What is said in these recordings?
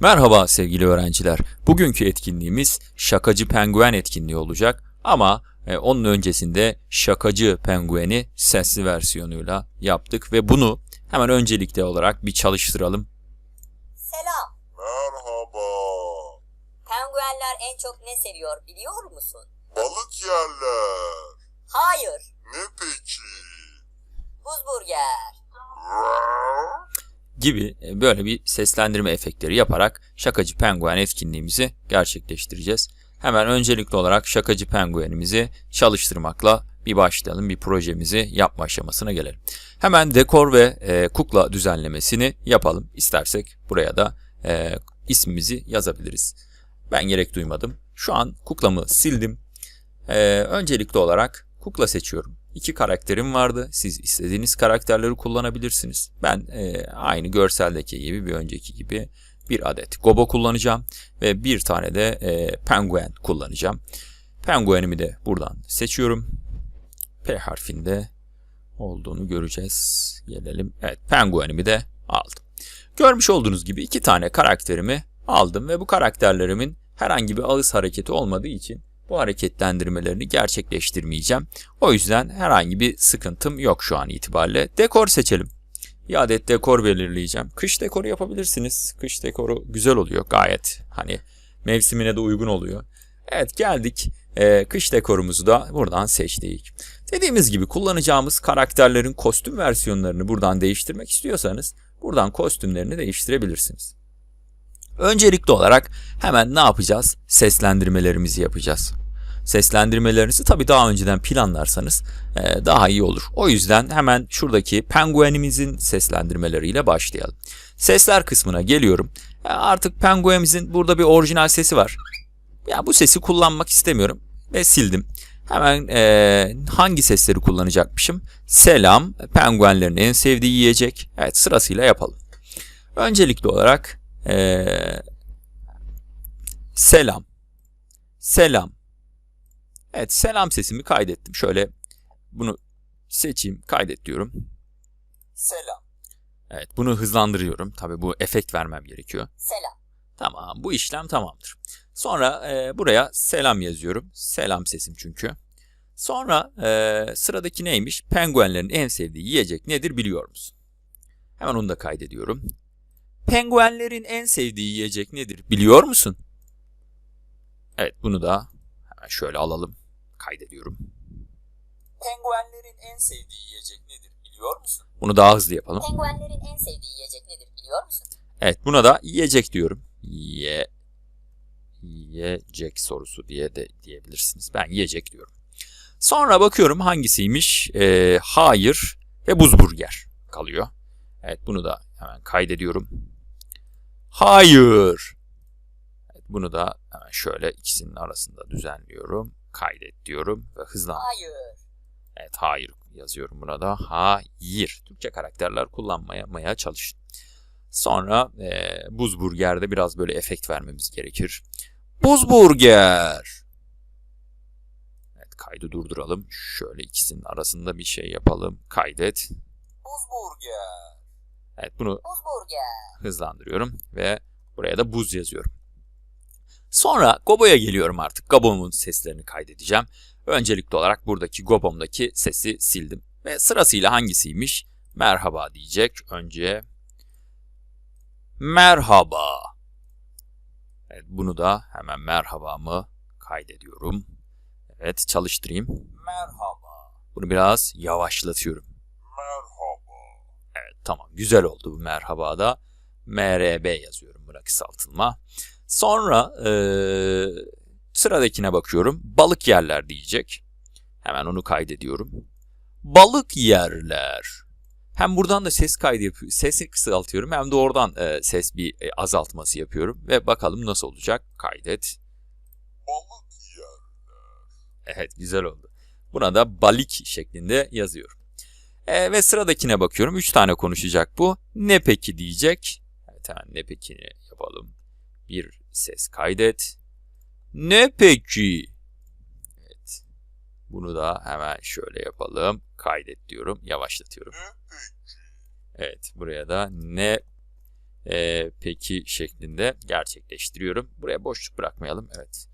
Merhaba sevgili öğrenciler. Bugünkü etkinliğimiz şakacı penguen etkinliği olacak ama e, onun öncesinde şakacı pengueni sesli versiyonuyla yaptık ve bunu hemen öncelikli olarak bir çalıştıralım. Selam. Merhaba. Penguenler en çok ne seviyor biliyor musun? Balık yerler. Hayır. Ne peki? Buzburger. Gibi e, böyle bir seslendirme efektleri yaparak şakacı penguen etkinliğimizi gerçekleştireceğiz. Hemen öncelikli olarak şakacı penguenimizi çalıştırmakla bir başlayalım. Bir projemizi yapma aşamasına gelelim. Hemen dekor ve e, kukla düzenlemesini yapalım. İstersek buraya da e, ismimizi yazabiliriz. Ben gerek duymadım. Şu an kuklamı sildim. E, öncelikli olarak kukla seçiyorum. İki karakterim vardı. Siz istediğiniz karakterleri kullanabilirsiniz. Ben e, aynı görseldeki gibi bir önceki gibi bir adet gobo kullanacağım ve bir tane de e, penguen kullanacağım. Penguenimi de buradan seçiyorum. P harfinde olduğunu göreceğiz. Gelelim. Evet, penguenimi de aldım. Görmüş olduğunuz gibi iki tane karakterimi aldım ve bu karakterlerimin herhangi bir ağız hareketi olmadığı için bu hareketlendirmelerini gerçekleştirmeyeceğim. O yüzden herhangi bir sıkıntım yok şu an itibariyle. Dekor seçelim. Bir adet dekor belirleyeceğim. Kış dekoru yapabilirsiniz. Kış dekoru güzel oluyor gayet. Hani mevsimine de uygun oluyor. Evet geldik. Ee, kış dekorumuzu da buradan seçtik. Dediğimiz gibi kullanacağımız karakterlerin kostüm versiyonlarını buradan değiştirmek istiyorsanız buradan kostümlerini değiştirebilirsiniz. Öncelikli olarak hemen ne yapacağız? Seslendirmelerimizi yapacağız. Seslendirmelerinizi tabii daha önceden planlarsanız e, daha iyi olur. O yüzden hemen şuradaki penguenimizin seslendirmeleriyle başlayalım. Sesler kısmına geliyorum. E, Artık penguenimizin burada bir orijinal sesi var. Ya bu sesi kullanmak istemiyorum ve sildim. Hemen e, hangi sesleri kullanacakmışım? Selam, penguenlerin en sevdiği yiyecek. Evet sırasıyla yapalım. Öncelikli olarak e, selam, selam. Evet selam sesimi kaydettim. Şöyle bunu seçeyim, kaydet diyorum. Selam. Evet bunu hızlandırıyorum. Tabii bu efekt vermem gerekiyor. Selam. Tamam bu işlem tamamdır. Sonra e, buraya selam yazıyorum. Selam sesim çünkü. Sonra e, sıradaki neymiş? Penguenlerin en sevdiği yiyecek nedir biliyor musun? Hemen onu da kaydediyorum. Penguenlerin en sevdiği yiyecek nedir biliyor musun? Evet bunu da hemen şöyle alalım. Kaydediyorum. Penguenlerin en sevdiği yiyecek nedir biliyor musun? Bunu daha hızlı yapalım. Penguenlerin en sevdiği yiyecek nedir biliyor musun? Evet buna da yiyecek diyorum. Ye yiyecek sorusu diye de diyebilirsiniz. Ben yiyecek diyorum. Sonra bakıyorum hangisiymiş? Ee, hayır ve buzburger kalıyor. Evet bunu da hemen kaydediyorum. Hayır. Evet, bunu da hemen şöyle ikisinin arasında düzenliyorum. Kaydet diyorum ve hızlan. Hayır. Evet hayır yazıyorum buna da. Hayır. Türkçe karakterler kullanmaya maya çalışın. Sonra e, buzburgerde biraz böyle efekt vermemiz gerekir. Buzburger. Evet kaydı durduralım. Şöyle ikisinin arasında bir şey yapalım. Kaydet. Buzburger. Evet bunu hızlandırıyorum ve buraya da buz yazıyorum. Sonra Gobo'ya geliyorum artık. Gobo'mun seslerini kaydedeceğim. Öncelikli olarak buradaki Gobo'mdaki sesi sildim. Ve sırasıyla hangisiymiş? Merhaba diyecek. Önce merhaba. Evet, bunu da hemen merhabamı kaydediyorum. Evet çalıştırayım. Merhaba. Bunu biraz yavaşlatıyorum. Tamam güzel oldu bu merhaba da. MRB yazıyorum buna kısaltılma. Sonra eee, sıradakine bakıyorum. Balık yerler diyecek. Hemen onu kaydediyorum. Balık yerler. Hem buradan da ses kaydı yapıyorum. Sesi kısaltıyorum hem de oradan e, ses bir e, azaltması yapıyorum. Ve bakalım nasıl olacak. Kaydet. Balık yer. Evet güzel oldu. Buna da balik şeklinde yazıyorum. E, ve sıradakine bakıyorum. Üç tane konuşacak bu. Ne peki diyecek. Evet hemen ne pekini yapalım. Bir ses kaydet. Ne peki? Evet. Bunu da hemen şöyle yapalım. Kaydet diyorum. Yavaşlatıyorum. Peki? Evet buraya da ne Ee, peki şeklinde gerçekleştiriyorum. Buraya boşluk bırakmayalım. Evet.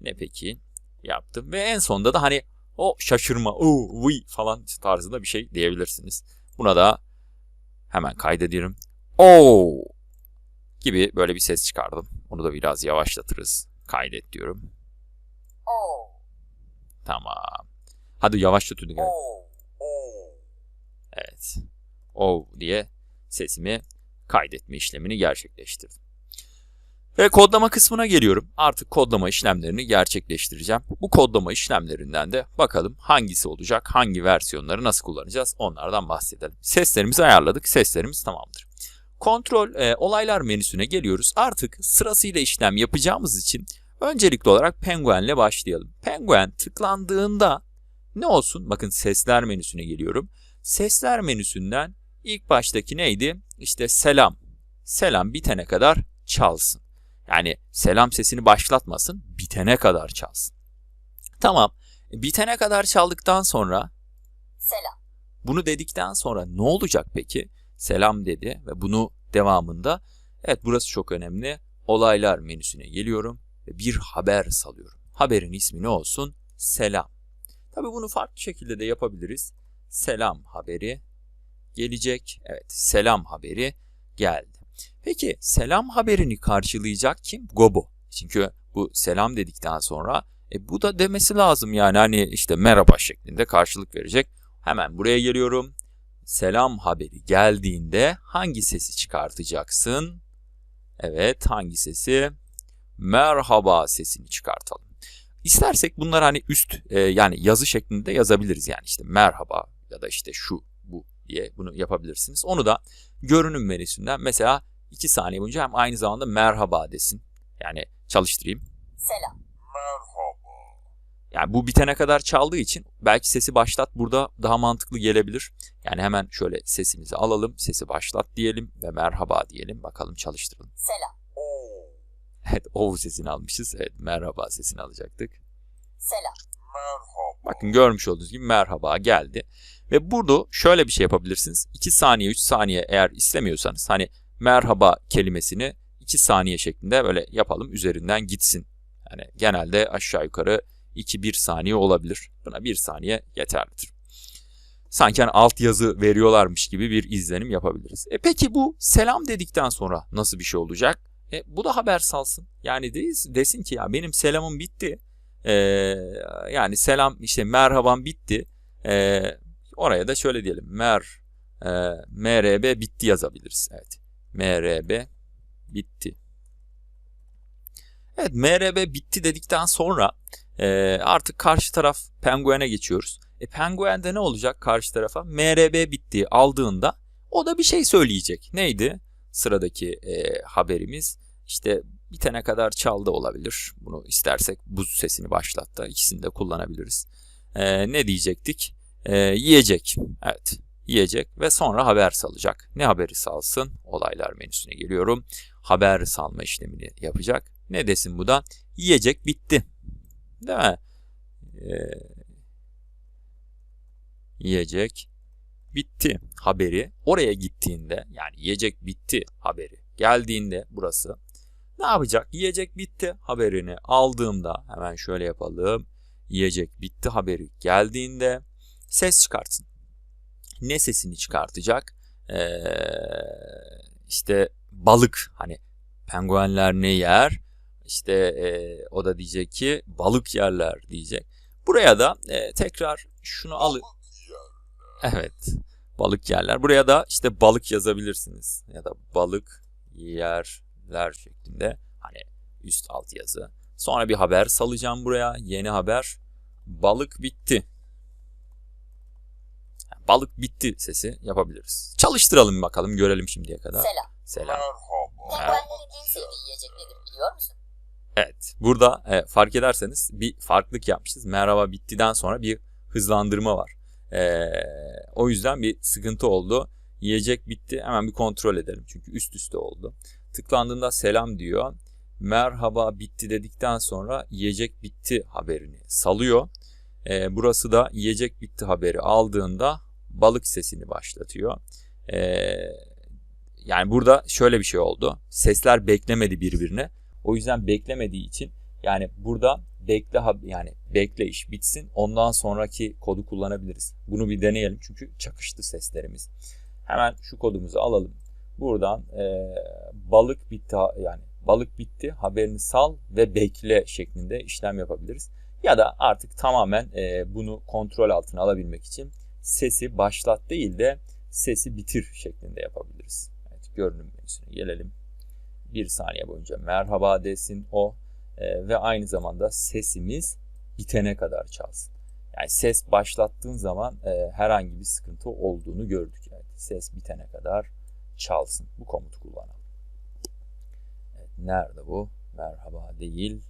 Ne peki? Yaptım. Ve en sonunda da hani o şaşırma, o vi falan tarzında bir şey diyebilirsiniz. Buna da hemen kaydediyorum. O gibi böyle bir ses çıkardım. Onu da biraz yavaşlatırız. Kaydet diyorum. Oo. Tamam. Hadi yavaşlat ödü. Oo. Evet. O diye sesimi kaydetme işlemini gerçekleştirdim. Ve kodlama kısmına geliyorum. Artık kodlama işlemlerini gerçekleştireceğim. Bu kodlama işlemlerinden de bakalım hangisi olacak, hangi versiyonları nasıl kullanacağız onlardan bahsedelim. Seslerimizi ayarladık, seslerimiz tamamdır. Kontrol e, olaylar menüsüne geliyoruz. Artık sırasıyla işlem yapacağımız için öncelikli olarak Penguin'le başlayalım. Penguin tıklandığında ne olsun? Bakın sesler menüsüne geliyorum. Sesler menüsünden ilk baştaki neydi? İşte selam. Selam bitene kadar çalsın. Yani selam sesini başlatmasın, bitene kadar çalsın. Tamam. Bitene kadar çaldıktan sonra Selam. bunu dedikten sonra ne olacak peki? Selam dedi ve bunu devamında evet burası çok önemli. Olaylar menüsüne geliyorum ve bir haber salıyorum. Haberin ismi ne olsun? Selam. Tabii bunu farklı şekilde de yapabiliriz. Selam haberi gelecek. Evet, selam haberi geldi. Peki selam haberini karşılayacak kim? Gobo. Çünkü bu selam dedikten sonra e, bu da demesi lazım yani hani işte merhaba şeklinde karşılık verecek. Hemen buraya geliyorum. Selam haberi geldiğinde hangi sesi çıkartacaksın? Evet hangi sesi? Merhaba sesini çıkartalım. İstersek bunlar hani üst e, yani yazı şeklinde yazabiliriz yani işte merhaba ya da işte şu diye bunu yapabilirsiniz. Onu da görünüm menüsünden mesela 2 saniye boyunca hem aynı zamanda merhaba desin. Yani çalıştırayım. Selam. Merhaba. Yani bu bitene kadar çaldığı için belki sesi başlat burada daha mantıklı gelebilir. Yani hemen şöyle sesimizi alalım, sesi başlat diyelim ve merhaba diyelim. Bakalım çalıştıralım. Selam. Oo. Evet, o sesini almışız. Evet, merhaba sesini alacaktık. Selam. Merhaba. Bakın görmüş olduğunuz gibi merhaba geldi. Ve burada şöyle bir şey yapabilirsiniz. 2 saniye 3 saniye eğer istemiyorsanız hani merhaba kelimesini 2 saniye şeklinde böyle yapalım üzerinden gitsin. Yani genelde aşağı yukarı 2-1 saniye olabilir. Buna 1 saniye yeterlidir. Sanki hani alt yazı veriyorlarmış gibi bir izlenim yapabiliriz. E peki bu selam dedikten sonra nasıl bir şey olacak? E, bu da haber salsın. Yani desin, desin ki ya benim selamım bitti. Ee, yani selam işte merhaban bitti. Ee, oraya da şöyle diyelim. Mer e, MRB bitti yazabiliriz. Evet. MRB bitti. Evet MRB bitti dedikten sonra e, artık karşı taraf Penguin'e geçiyoruz. E Penguin'de ne olacak karşı tarafa? MRB bitti aldığında o da bir şey söyleyecek. Neydi? Sıradaki e, haberimiz işte bitene kadar çaldı olabilir. Bunu istersek buz sesini başlattı. İkisini de kullanabiliriz. Ee, ne diyecektik? Ee, yiyecek. Evet. Yiyecek ve sonra haber salacak. Ne haberi salsın? Olaylar menüsüne geliyorum. Haber salma işlemini yapacak. Ne desin bu da? Yiyecek bitti. Değil mi? Ee, yiyecek bitti haberi oraya gittiğinde yani yiyecek bitti haberi geldiğinde burası ne yapacak? Yiyecek bitti haberini aldığımda hemen şöyle yapalım. Yiyecek bitti haberi geldiğinde ses çıkartsın. Ne sesini çıkartacak? Ee, işte balık hani penguenler ne yer? İşte e, o da diyecek ki balık yerler diyecek. Buraya da e, tekrar şunu yer. Evet. Balık yerler. Buraya da işte balık yazabilirsiniz. Ya da balık yerler şeklinde. Hani üst alt yazı. Sonra bir haber salacağım buraya. Yeni haber. Balık bitti. Balık bitti sesi yapabiliriz. Çalıştıralım bakalım görelim şimdiye kadar. Selam. Selam. Merhaba. Penguenlerin en sevdiği yiyecek nedir biliyor musun? Evet. Burada e, fark ederseniz bir farklılık yapmışız. Merhaba bittiden sonra bir hızlandırma var. E, o yüzden bir sıkıntı oldu. Yiyecek bitti. Hemen bir kontrol edelim. Çünkü üst üste oldu. Tıklandığında selam diyor. Merhaba bitti dedikten sonra yiyecek bitti haberini salıyor. E, burası da yiyecek bitti haberi aldığında balık sesini başlatıyor. E, yani burada şöyle bir şey oldu. Sesler beklemedi birbirine. O yüzden beklemediği için yani burada bekle yani bekle iş bitsin. Ondan sonraki kodu kullanabiliriz. Bunu bir deneyelim çünkü çakıştı seslerimiz. Hemen şu kodumuzu alalım. Buradan e, balık bitti yani balık bitti haberini sal ve bekle şeklinde işlem yapabiliriz. Ya da artık tamamen e, bunu kontrol altına alabilmek için sesi başlat değil de sesi bitir şeklinde yapabiliriz. Evet, görünüm menüsüne gelelim. Bir saniye boyunca merhaba desin o e, ve aynı zamanda sesimiz bitene kadar çalsın. Yani ses başlattığın zaman e, herhangi bir sıkıntı olduğunu gördük. Evet, ses bitene kadar çalsın. Bu komutu kullanalım. Evet, nerede bu? Merhaba değil,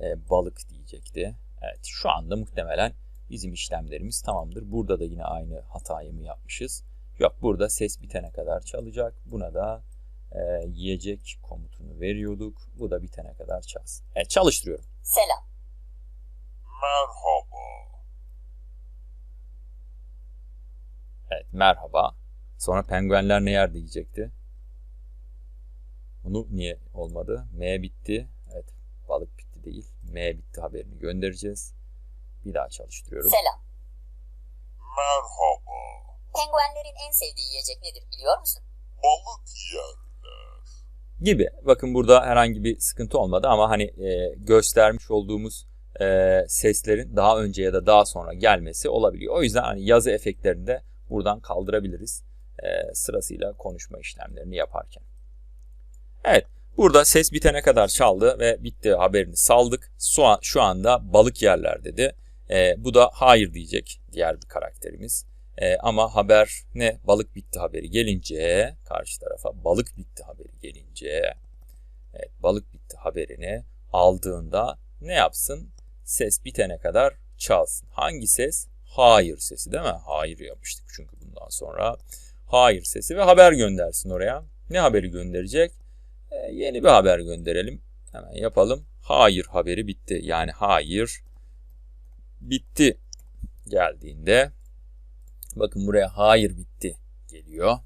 e, balık diyecekti. Evet, şu anda muhtemelen bizim işlemlerimiz tamamdır. Burada da yine aynı hatayı mı yapmışız? Yok, burada ses bitene kadar çalacak. Buna da e, yiyecek komutunu veriyorduk. Bu da bitene kadar çalsın. Evet, çalıştırıyorum. Selam. Merhaba. Evet, merhaba. Sonra penguenler ne yer diyecekti. Bunu niye olmadı? M bitti. Evet, balık bitti değil. M bitti haberini göndereceğiz. Bir daha çalıştırıyorum. Selam. Merhaba. Penguenlerin en sevdiği yiyecek nedir biliyor musun? Balık yer. gibi. Bakın burada herhangi bir sıkıntı olmadı ama hani e, göstermiş olduğumuz e, seslerin daha önce ya da daha sonra gelmesi olabiliyor. O yüzden hani yazı efektlerini de buradan kaldırabiliriz. E, sırasıyla konuşma işlemlerini yaparken. Evet. Burada ses bitene kadar çaldı ve bitti haberini saldık. Şu, an, şu anda balık yerler dedi. E, bu da hayır diyecek diğer bir karakterimiz. E, ama haber ne? Balık bitti haberi gelince karşı tarafa balık bitti haberi gelince evet, balık bitti haberini aldığında ne yapsın? Ses bitene kadar çalsın. Hangi ses? Hayır sesi değil mi? Hayır yapmıştık çünkü bundan sonra. Hayır sesi ve haber göndersin oraya. Ne haberi gönderecek? E, yeni bir haber gönderelim. Hemen yapalım. Hayır haberi bitti. Yani hayır bitti geldiğinde Bakın buraya hayır bitti geliyor.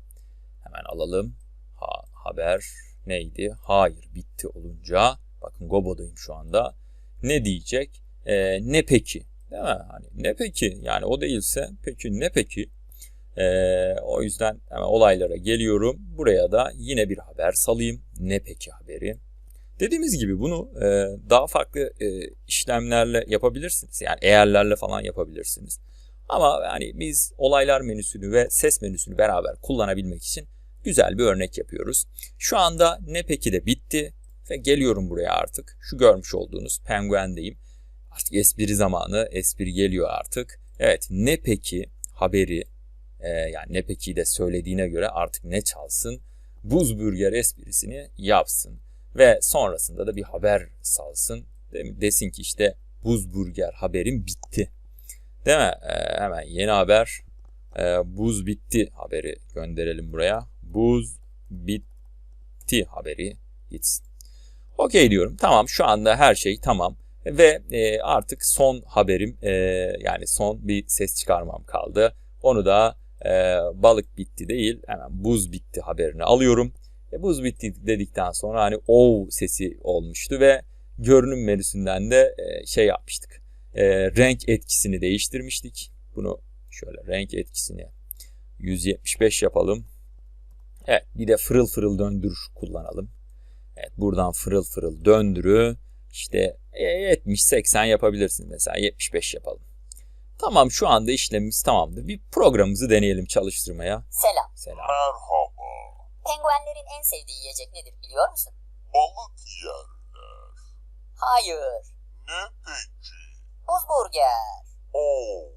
Hemen alalım. Ha, haber neydi? Hayır bitti olunca bakın Gobo'dayım şu anda. Ne diyecek? Ee, ne peki? Değil mi? Hani ne peki? Yani o değilse peki ne peki? Ee, o yüzden hemen olaylara geliyorum. Buraya da yine bir haber salayım. Ne peki haberi? Dediğimiz gibi bunu e, daha farklı e, işlemlerle yapabilirsiniz. Yani eğerlerle falan yapabilirsiniz. Ama yani biz olaylar menüsünü ve ses menüsünü beraber kullanabilmek için güzel bir örnek yapıyoruz. Şu anda ne peki de bitti ve geliyorum buraya artık. Şu görmüş olduğunuz penguendeyim. Artık espri zamanı, espri geliyor artık. Evet ne peki haberi e, yani ne peki de söylediğine göre artık ne çalsın? Buz burger esprisini yapsın. Ve sonrasında da bir haber salsın. Desin ki işte buz burger haberim bitti. Değil mi? Ee, hemen yeni haber. Ee, buz bitti haberi gönderelim buraya. Buz bitti haberi gitsin. Okey diyorum. Tamam şu anda her şey tamam. Ve e, artık son haberim e, yani son bir ses çıkarmam kaldı. Onu da e, balık bitti değil hemen buz bitti haberini alıyorum. E, buz bitti dedikten sonra hani o sesi olmuştu ve görünüm menüsünden de e, şey yapmıştık e, renk etkisini değiştirmiştik. Bunu şöyle renk etkisini 175 yapalım. Evet bir de fırıl fırıl döndür kullanalım. Evet buradan fırıl fırıl döndürü işte 70-80 yapabilirsiniz mesela 75 yapalım. Tamam şu anda işlemimiz tamamdır. Bir programımızı deneyelim çalıştırmaya. Selam. Selam. Merhaba. Penguenlerin en sevdiği yiyecek nedir biliyor musun? Balık yer. Hayır. Ne peki? Buz burger. Oo.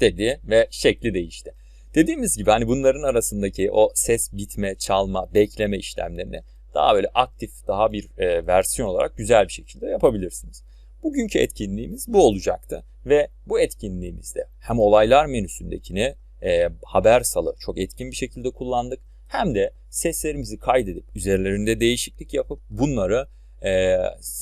dedi ve şekli değişti. Dediğimiz gibi hani bunların arasındaki o ses bitme, çalma, bekleme işlemlerini daha böyle aktif, daha bir e, versiyon olarak güzel bir şekilde yapabilirsiniz. Bugünkü etkinliğimiz bu olacaktı ve bu etkinliğimizde hem olaylar menüsündekini e, haber salı çok etkin bir şekilde kullandık hem de seslerimizi kaydedip üzerlerinde değişiklik yapıp bunları e,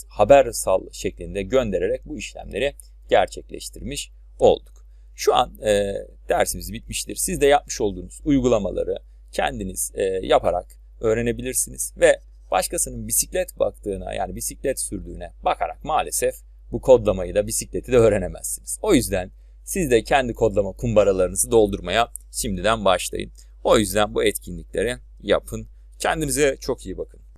haber sal şeklinde göndererek bu işlemleri gerçekleştirmiş olduk. Şu an e, dersimiz bitmiştir. Siz de yapmış olduğunuz uygulamaları kendiniz e, yaparak öğrenebilirsiniz ve başkasının bisiklet baktığına yani bisiklet sürdüğüne bakarak maalesef bu kodlamayı da bisikleti de öğrenemezsiniz. O yüzden siz de kendi kodlama kumbaralarınızı doldurmaya şimdiden başlayın. O yüzden bu etkinlikleri yapın. Kendinize çok iyi bakın.